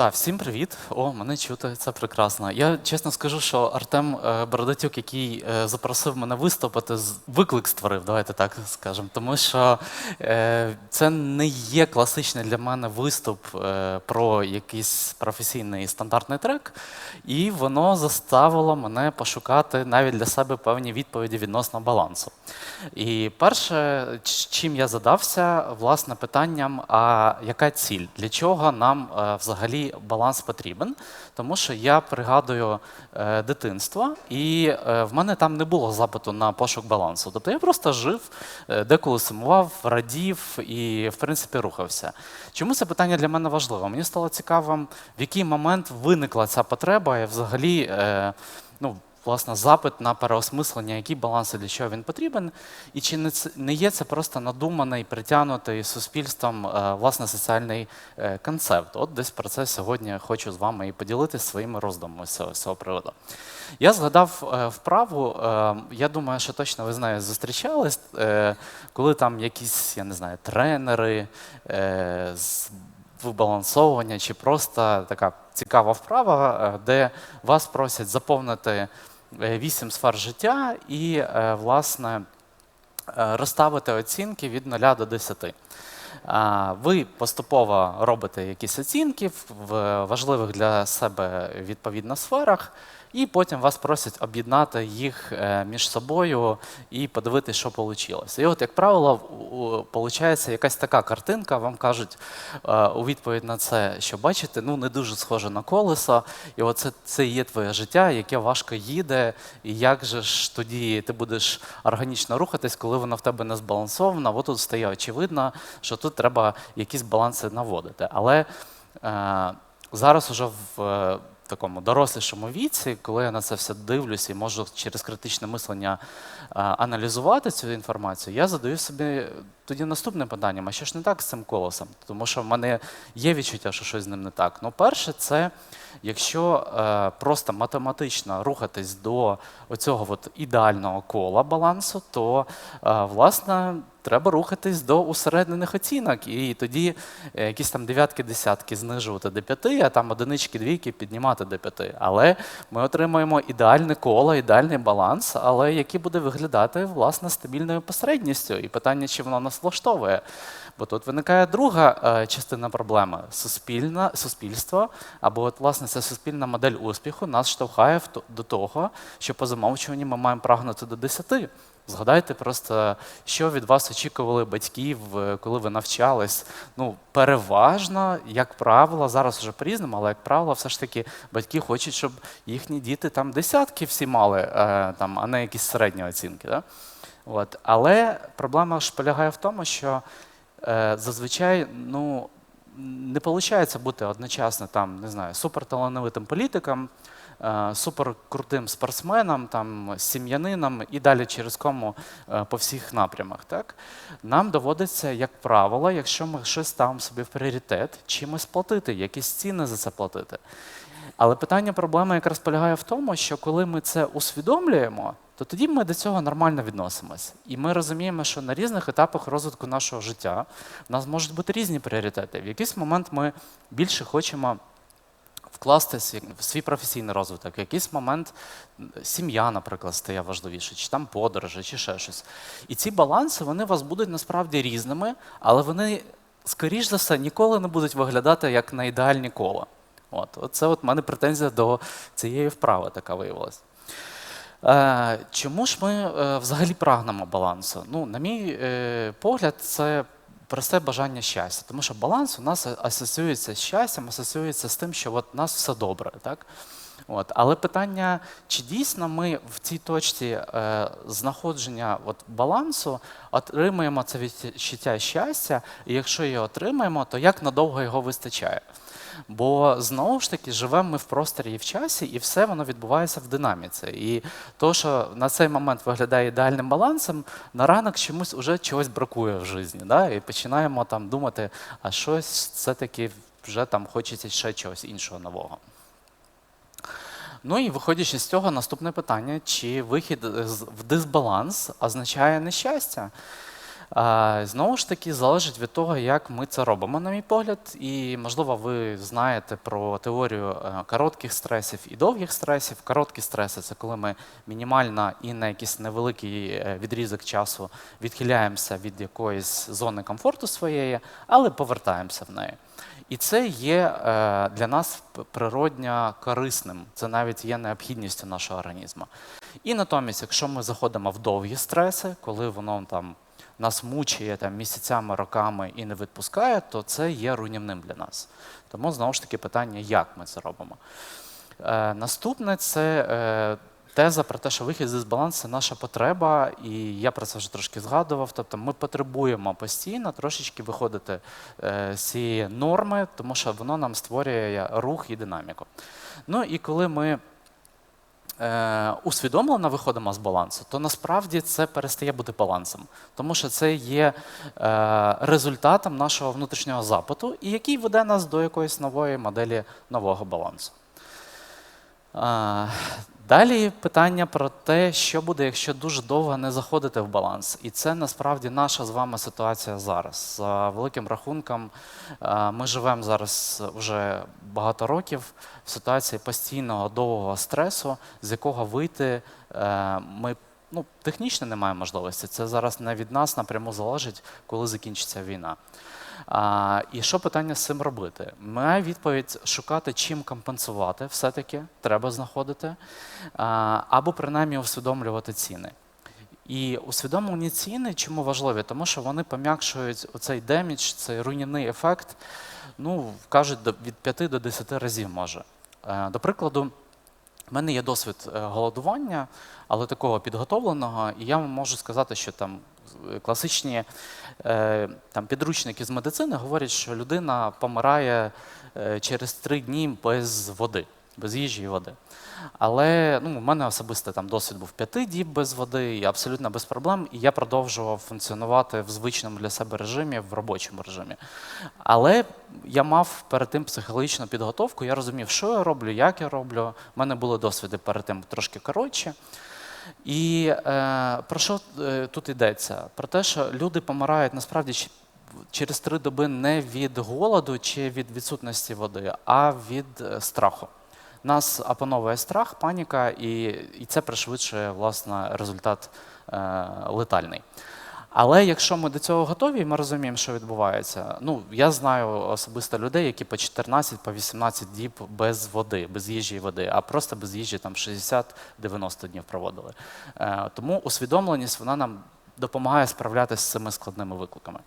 Так, всім привіт. О, мене чути, це прекрасно. Я чесно скажу, що Артем е, Бородатюк, який е, запросив мене виступити, виклик створив, давайте так скажемо. Тому що е, це не є класичний для мене виступ про якийсь професійний стандартний трек, і воно заставило мене пошукати навіть для себе певні відповіді відносно балансу. І перше, чим я задався, власне, питанням, а яка ціль? Для чого нам е, баланс потрібен? Тому що я пригадую е, дитинство, і е, в мене там не було запиту на пошук балансу. Тобто я просто жив, е, деколи сумував, радів і, в принципі, рухався. Чому це питання для мене важливо? Мені стало цікаво, в який момент виникла ця потреба і взагалі. е, ну, власне, запит на переосмислення, який баланс і для чого він потрібен, і чи не, не є це просто надуманий, притягнутий суспільством е, власне соціальний е, концепт. От десь про це сьогодні хочу з вами і поділитися своїми роздумами з цього, приводу. Я згадав е, вправу, я думаю, що точно ви з нею зустрічались, коли там якісь, я не знаю, тренери з вибалансовування чи просто така цікава вправа, де вас просять заповнити вісім сфер життя і, е, власне, е, розставити оцінки від 0 до 10. Ви поступово робите якісь оцінки в важливих для себе відповідно сферах, і потім вас просять об'єднати їх е, між собою і подивитися, що вийшло. І от, як правило, виходить якась така картинка, вам кажуть е, у відповідь на це, що бачите, ну не дуже схоже на колесо, і оце це є твоє життя, яке важко їде, і як же ж тоді ти будеш органічно рухатись, коли воно в тебе не збалансовано. От тут стає очевидно, що тут треба якісь баланси наводити. Але е, зараз уже в е, такому дорослішому віці, коли я на це все дивлюся і можу через критичне мислення аналізувати цю інформацію, я задаю собі тоді наступне питання: а що ж не так з цим колесом? Тому що в мене є відчуття, що щось з ним не так. Ну, перше, це якщо е, просто математично рухатись до оцього от ідеального кола балансу, то е, власне треба рухатись до усереднених оцінок. І тоді е, якісь там дев'ятки, десятки знижувати до п'яти, а там одинички, двійки піднімати до п'яти. Але ми отримаємо ідеальне коло, ідеальний баланс, але який буде виглядати власне стабільною посередністю. І питання, чи воно нас влаштовує. Бо тут виникає друга е, частина проблеми суспільна, суспільство, або от, власне ця суспільна модель успіху нас штовхає до того, що по замовчуванню ми маємо прагнути до 10. Згадайте просто, що від вас очікували батьків, коли ви навчались. Ну, переважно, як правило, зараз вже по-різному, але як правило, все ж таки батьки хочуть, щоб їхні діти там десятки всі мали, е, там, а не якісь середні оцінки. Да? От. Але проблема ж полягає в тому, що зазвичай ну, не виходить бути одночасно там, не знаю, суперталановитим політиком, е, суперкрутим спортсменом, там, сім'янином і далі через кому е, по всіх напрямах. Так? Нам доводиться, як правило, якщо ми щось ставимо собі в пріоритет, чимось платити, якісь ціни за це платити. Але питання проблеми якраз полягає в тому, що коли ми це усвідомлюємо, то тоді ми до цього нормально відносимось. І ми розуміємо, що на різних етапах розвитку нашого життя в нас можуть бути різні пріоритети. В якийсь момент ми більше хочемо вкластися в свій професійний розвиток, в якийсь момент сім'я, наприклад, стає важливіше, чи там подорожі, чи ще щось. І ці баланси вони у вас будуть насправді різними, але вони, скоріш за все, ніколи не будуть виглядати як на ідеальні кола. От, це от в мене претензія до цієї вправи така виявилась. Е, чому ж ми е, взагалі прагнемо балансу? Ну, на мій е, погляд, це просте бажання щастя, тому що баланс у нас асоціюється з щастям, асоціюється з тим, що от у нас все добре. Так? От. Але питання, чи дійсно ми в цій точці е, знаходження от, балансу отримуємо це відчуття щастя, і якщо його отримаємо, то як надовго його вистачає? Бо знову ж таки живемо ми в просторі і в часі, і все воно відбувається в динаміці. І то, що на цей момент виглядає ідеальним балансом, на ранок чомусь вже чогось бракує в житті. Да? І починаємо там думати, а щось все-таки вже там хочеться ще чогось іншого нового. Ну і виходячи з цього, наступне питання: чи вихід в дисбаланс означає нещастя? Знову ж таки, залежить від того, як ми це робимо, на мій погляд. І, можливо, ви знаєте про теорію е, коротких стресів і довгих стресів. Короткі стреси це коли ми мінімально і на якийсь невеликий е, відрізок часу відхиляємося від якоїсь зони комфорту своєї, але повертаємося в неї. І це є е, для нас природньо корисним. Це навіть є необхідністю нашого організму. І натомість, якщо ми заходимо в довгі стреси, коли воно там нас мучає там, місяцями, роками і не відпускає, то це є руйнівним для нас. Тому знову ж таки питання, як ми це робимо. Е, наступне це е, теза про те, що вихід з дисбалансу це наша потреба, і я про це вже трошки згадував. Тобто ми потребуємо постійно трошечки виходити е, з цієї норми, тому що воно нам створює рух і динаміку. Ну і коли ми усвідомлено виходимо з балансу, то насправді це перестає бути балансом, тому що це є е, результатом нашого внутрішнього запиту, і який веде нас до якоїсь нової моделі нового балансу. Далі питання про те, що буде, якщо дуже довго не заходити в баланс. І це насправді наша з вами ситуація зараз. За великим рахунком, е, ми живемо зараз вже багато років в ситуації постійного довгого стресу, з якого вийти е, ми ну, технічно не маємо можливості. Це зараз не від нас напряму залежить, коли закінчиться війна. А, і що питання з цим робити? Моя відповідь шукати, чим компенсувати, все-таки треба знаходити, а, або принаймні усвідомлювати ціни. І усвідомлені ціни чому важливі? Тому що вони пом'якшують оцей демідж, цей руйнівний ефект, ну, кажуть, від 5 до 10 разів може. Е, До прикладу, в мене є досвід е, голодування, але такого підготовленого, і я вам можу сказати, що там класичні е, там, підручники з медицини говорять, що людина помирає е, через три дні без води, без їжі і води. Але ну, у мене особисто там досвід був п'яти діб без води, і абсолютно без проблем, і я продовжував функціонувати в звичному для себе режимі, в робочому режимі. Але я мав перед тим психологічну підготовку, я розумів, що я роблю, як я роблю. У мене були досвіди перед тим трошки коротші. І е, про що е, тут йдеться? Про те, що люди помирають насправді через три доби не від голоду чи від відсутності води, а від е, страху. Нас опановує страх, паніка, і, і це пришвидшує власне результат е, летальний. Але якщо ми до цього готові, ми розуміємо, що відбувається. Ну, я знаю особисто людей, які по 14, по 18 діб без води, без їжі і води, а просто без їжі там 60-90 днів проводили. Е, тому усвідомленість вона нам допомагає справлятися з цими складними викликами.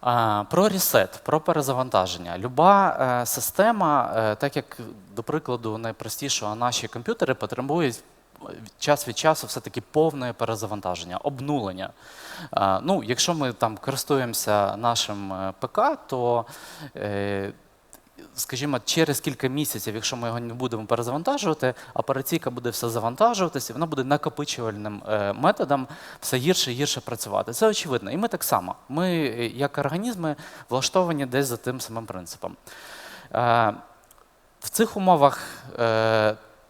А, Про ресет, про перезавантаження. Люба е, система, е, так як, до прикладу, найпростішого наші комп'ютери потребують е, час від часу все-таки повне перезавантаження, обнулення. Ну, якщо ми там користуємося нашим е, ПК, то е, скажімо, через кілька місяців, якщо ми його не будемо перезавантажувати, операційка буде все завантажуватися, і вона буде накопичувальним е, методом все гірше і гірше працювати. Це очевидно. І ми так само. Ми, як організми, влаштовані десь за тим самим принципом. В цих умовах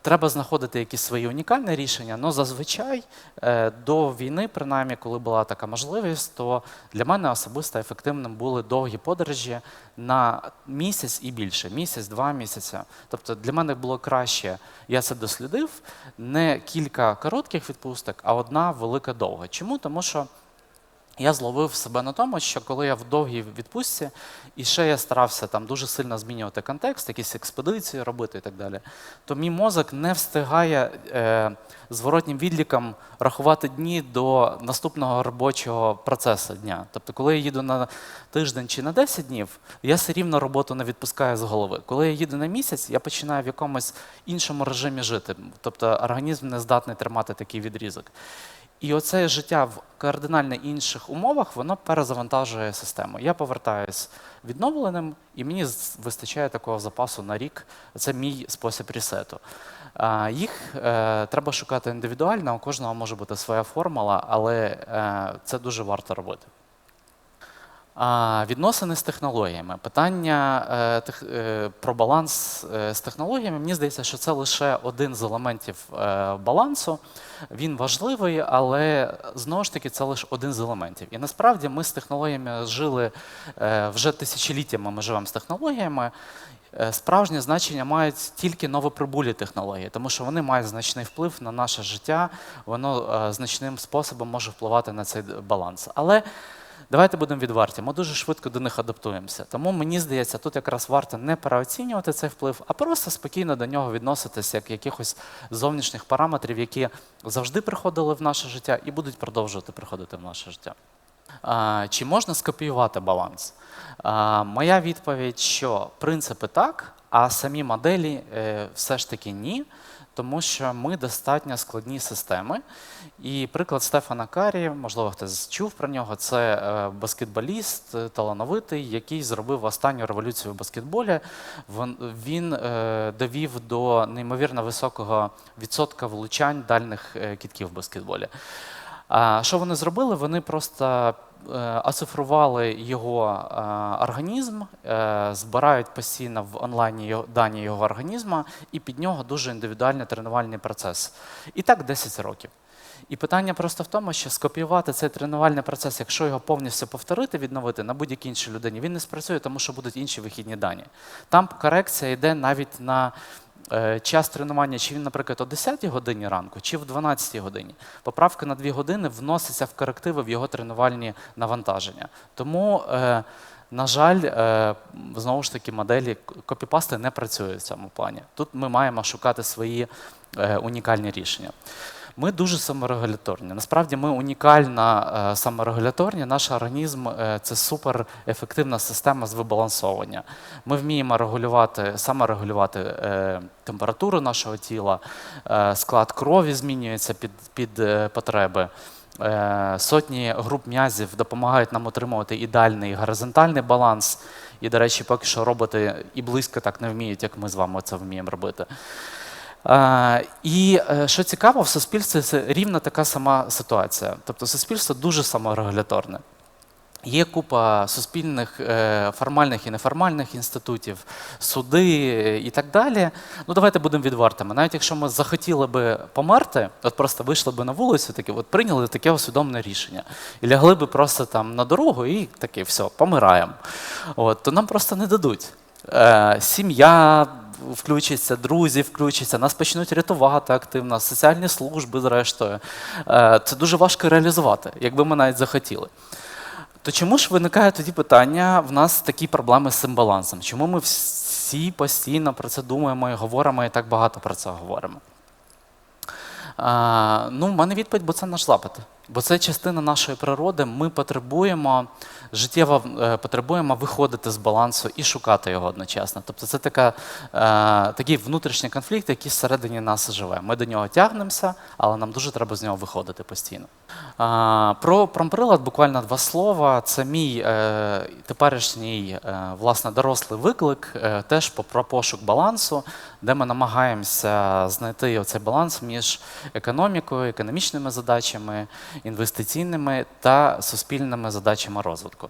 треба знаходити якісь свої унікальні рішення, але зазвичай е, до війни, принаймні, коли була така можливість, то для мене особисто ефективним були довгі подорожі на місяць і більше, місяць-два місяці. Тобто для мене було краще, я це дослідив, не кілька коротких відпусток, а одна велика довга. Чому? Тому що я зловив себе на тому, що коли я в довгій відпустці, і ще я старався там дуже сильно змінювати контекст, якісь експедиції робити і так далі, то мій мозок не встигає е, зворотнім відліком рахувати дні до наступного робочого процесу дня. Тобто, коли я їду на тиждень чи на 10 днів, я все рівно роботу не відпускаю з голови. Коли я їду на місяць, я починаю в якомусь іншому режимі жити. Тобто організм не здатний тримати такий відрізок. І оце життя в кардинально інших умовах, воно перезавантажує систему. Я повертаюсь відновленим, і мені вистачає такого запасу на рік. Це мій спосіб ресету. Їх е, треба шукати індивідуально, у кожного може бути своя формула, але е, це дуже варто робити. Відносини з технологіями. Питання е, е, про баланс е, з технологіями. Мені здається, що це лише один з елементів балансу. Він важливий, але знову ж таки це лише один з елементів. І насправді ми з технологіями жили вже тисячоліттями. Ми живемо з технологіями. Справжнє значення мають тільки новоприбулі технології, тому що вони мають значний вплив на наше життя, воно значним способом може впливати на цей баланс. Але давайте будемо відверті, ми дуже швидко до них адаптуємося. Тому мені здається, тут якраз варто не переоцінювати цей вплив, а просто спокійно до нього відноситися як якихось зовнішніх параметрів, які завжди приходили в наше життя і будуть продовжувати приходити в наше життя. Чи можна скопіювати баланс? Моя відповідь, що принципи так, а самі моделі е, все ж таки ні, тому що ми достатньо складні системи. І приклад Стефана Карі, можливо, хтось чув про нього, це е, баскетболіст е, талановитий, який зробив останню революцію в баскетболі. Він е, довів до неймовірно високого відсотка влучань дальних кітків в баскетболі. Що вони зробили? Вони просто е, оцифрували його е, організм, е, збирають постійно в онлайні дані його організму, і під нього дуже індивідуальний тренувальний процес. І так 10 років. І питання просто в тому, що скопіювати цей тренувальний процес, якщо його повністю повторити, відновити на будь-якій іншій людині, він не спрацює, тому що будуть інші вихідні дані. Там корекція йде навіть на час тренування, чи він, наприклад, о 10 годині ранку, чи в 12 годині. Поправка на 2 години вноситься в корективи в його тренувальні навантаження. Тому, е, на жаль, е, знову ж таки, моделі копіпасти не працюють в цьому плані. Тут ми маємо шукати свої е, унікальні рішення. Ми дуже саморегуляторні. Насправді ми унікально е, саморегуляторні. Наш організм е, це суперефективна система з вибалансовування. Ми вміємо регулювати, саморегулювати е, температуру нашого тіла, склад крові змінюється під, під потреби. Сотні груп м'язів допомагають нам отримувати ідеальний горизонтальний баланс. І, до речі, поки що роботи і близько так не вміють, як ми з вами це вміємо робити. І е, що цікаво, в суспільстві це рівно така сама ситуація. Тобто суспільство дуже саморегуляторне. Є купа суспільних е, формальних і неформальних інститутів, суди е, і так далі. Ну давайте будемо відвертими. Навіть якщо ми захотіли би померти, от просто вийшли би на вулицю, таке, от прийняли таке усвідомлене рішення, і лягли би просто там на дорогу і таке, все, помираємо. От, то нам просто не дадуть. Е, сім'я включиться, друзі включаться, нас почнуть рятувати активно, соціальні служби, зрештою. Е, це дуже важко реалізувати, якби ми навіть захотіли. То чому ж виникає тоді питання, в нас такі проблеми з цим балансом? Чому ми всі постійно про це думаємо і говоримо, і так багато про це говоримо? А, ну, в мене відповідь, бо це наш запит. Бо це частина нашої природи. Ми потребуємо життєво е, потребуємо виходити з балансу і шукати його одночасно. Тобто це така, е, такий внутрішній конфлікт, який всередині нас живе. Ми до нього тягнемося, але нам дуже треба з нього виходити постійно. Про промприлад буквально два слова. Це мій е, теперішній е, власне дорослий виклик, е, теж про пошук балансу, де ми намагаємося знайти оцей баланс між економікою, економічними задачами, інвестиційними та суспільними задачами розвитку.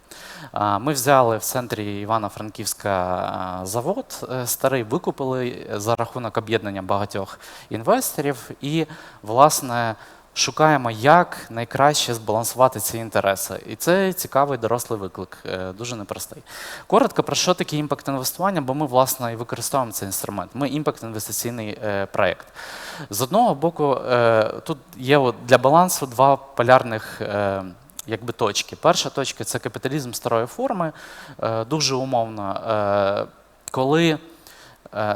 Ми взяли в центрі Івано-Франківська завод старий, викупили за рахунок об'єднання багатьох інвесторів і, власне, шукаємо, як найкраще збалансувати ці інтереси. І це цікавий дорослий виклик, е, дуже непростий. Коротко про що таке імпакт інвестування, бо ми, власне, і використовуємо цей інструмент. Ми імпакт-інвестиційний е, проєкт. З одного боку, е, тут є для балансу два полярних. Якби точки. Перша точка це капіталізм старої форми, дуже умовно, коли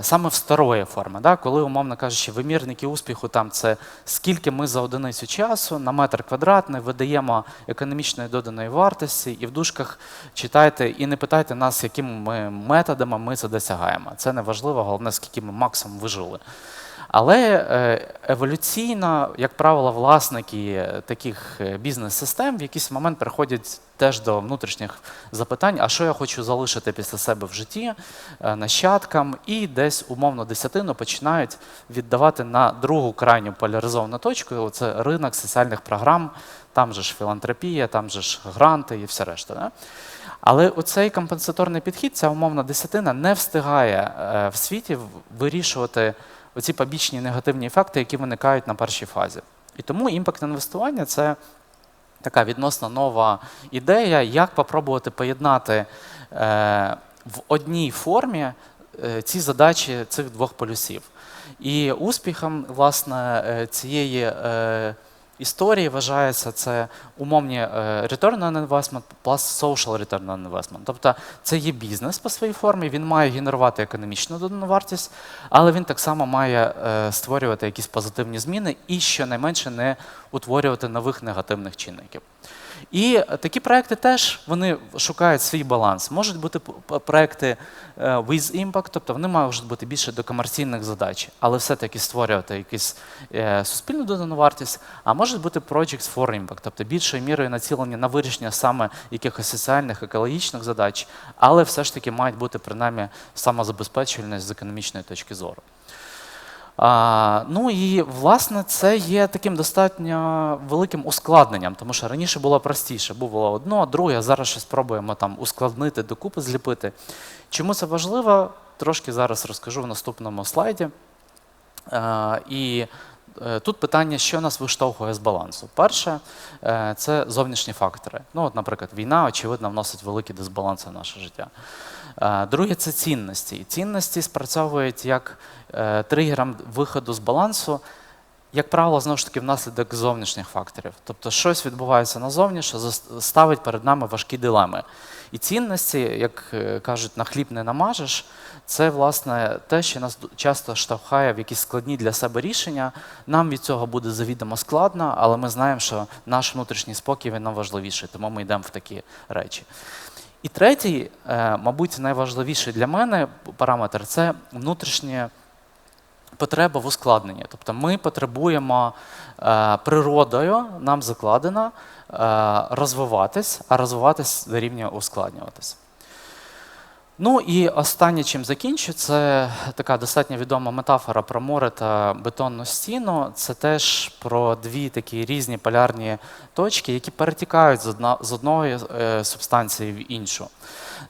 саме в старої форми, да, коли, умовно кажучи, вимірники успіху там це скільки ми за одиницю часу на метр квадратний видаємо економічної доданої вартості, і в дужках читайте і не питайте нас, якими ми методами ми це досягаємо. Це не важливо, головне, скільки ми максимум вижили. Але е, еволюційно, як правило, власники таких е, бізнес-систем в якийсь момент приходять теж до внутрішніх запитань, а що я хочу залишити після себе в житті е, нащадкам, і десь умовно десятину починають віддавати на другу крайню поляризовану точку. Це ринок соціальних програм, там же ж філантропія, там же ж гранти і все решта. Да? Але оцей компенсаторний підхід, ця умовна десятина, не встигає е, в світі вирішувати оці побічні негативні ефекти, які виникають на першій фазі. І тому імпакт інвестування це така відносно нова ідея, як попробувати поєднати е, в одній формі е, ці задачі цих двох полюсів. І успіхом власне е, цієї історії вважається це умовні е, return on investment plus social return on investment. Тобто це є бізнес по своїй формі, він має генерувати економічну додану вартість, але він так само має е, створювати якісь позитивні зміни і щонайменше не утворювати нових негативних чинників. І такі проекти теж вони шукають свій баланс. Можуть бути проекти е, with impact, тобто вони можуть бути більше до комерційних задач, але все-таки створювати якусь е, суспільну додану вартість. А можуть бути projects for impact, тобто більшою мірою націлені на вирішення саме якихось соціальних, екологічних задач, але все ж таки мають бути принаймні самозабезпечувальність з економічної точки зору. А, ну і власне це є таким достатньо великим ускладненням, тому що раніше було простіше, було одно, друге, а зараз щось спробуємо там ускладнити, докупи зліпити. Чому це важливо? Трошки зараз розкажу в наступному слайді. Е, і е, тут питання, що нас виштовхує з балансу. Перше, е, це зовнішні фактори. Ну, от, наприклад, війна, очевидно, вносить великі дисбаланси в наше життя. Друге це цінності. Цінності спрацьовують як е, тригером виходу з балансу, як правило, знову ж таки, внаслідок зовнішніх факторів. Тобто щось відбувається назовні, що ставить перед нами важкі дилеми. І цінності, як е, кажуть, на хліб не намажеш, це власне те, що нас часто штовхає в якісь складні для себе рішення. Нам від цього буде завідомо складно, але ми знаємо, що наш внутрішній спокій він нам важливіший, тому ми йдемо в такі речі. І третій, е, мабуть, найважливіший для мене параметр це внутрішнє потреба в ускладненні. Тобто ми потребуємо е, природою, нам закладено е, розвиватись, а розвиватись дорівнює ускладнюватись. Ну і останнє, чим закінчу, це така достатньо відома метафора про море та бетонну стіну. Це теж про дві такі різні полярні точки, які перетікають з, одна, з одної е, субстанції в іншу.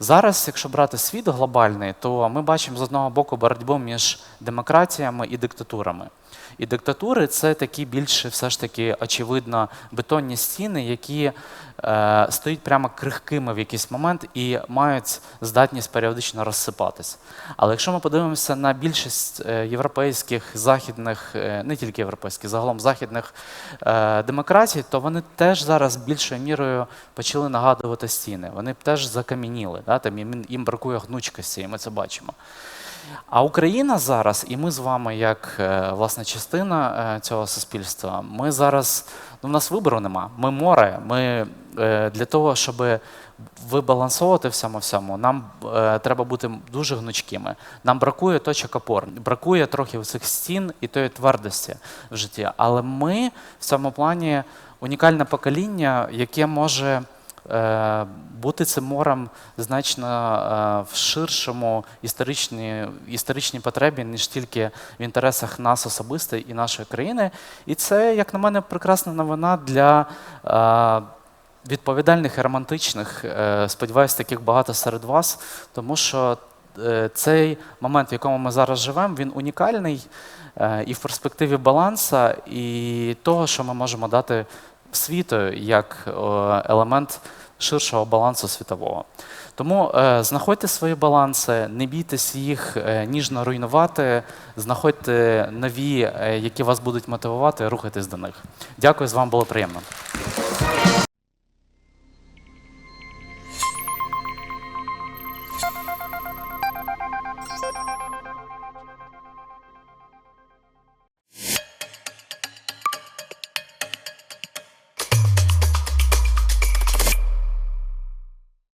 Зараз, якщо брати світ глобальний, то ми бачимо з одного боку боротьбу між демократіями і диктатурами. І диктатури це такі більше все ж таки очевидно бетонні стіни, які е, стають прямо крихкими в якийсь момент і мають здатність періодично розсипатись. Але якщо ми подивимося на більшість е, європейських, західних, е, не тільки європейських, загалом західних е, демократій, то вони теж зараз більшою мірою почали нагадувати стіни. Вони теж закам'яніли, да? там їм, їм бракує гнучкості, і ми це бачимо. А Україна зараз, і ми з вами, як е, власне частина е, цього суспільства, ми зараз ну, в нас вибору нема. Ми море. Ми е, для того, щоб вибалансовувати всьому всьому, нам треба бути дуже гнучкими. Нам бракує точок опор, бракує трохи цих стін і тої твердості в житті. Але ми в цьому плані унікальне покоління, яке може бути цим морем значно е, в ширшому історичній, історичній потребі, ніж тільки в інтересах нас особисто і нашої країни. І це, як на мене, прекрасна новина для. е, Відповідальних і романтичних, е, сподіваюся, таких багато серед вас, тому що е, цей момент, в якому ми зараз живемо, він унікальний е, і в перспективі баланса, і того, що ми можемо дати світу як е, елемент ширшого балансу світового. Тому е, знаходьте свої баланси, не бійтесь їх е, ніжно руйнувати, знаходьте нові, які вас будуть мотивувати, рухайтесь до них. Дякую, з вами було приємно.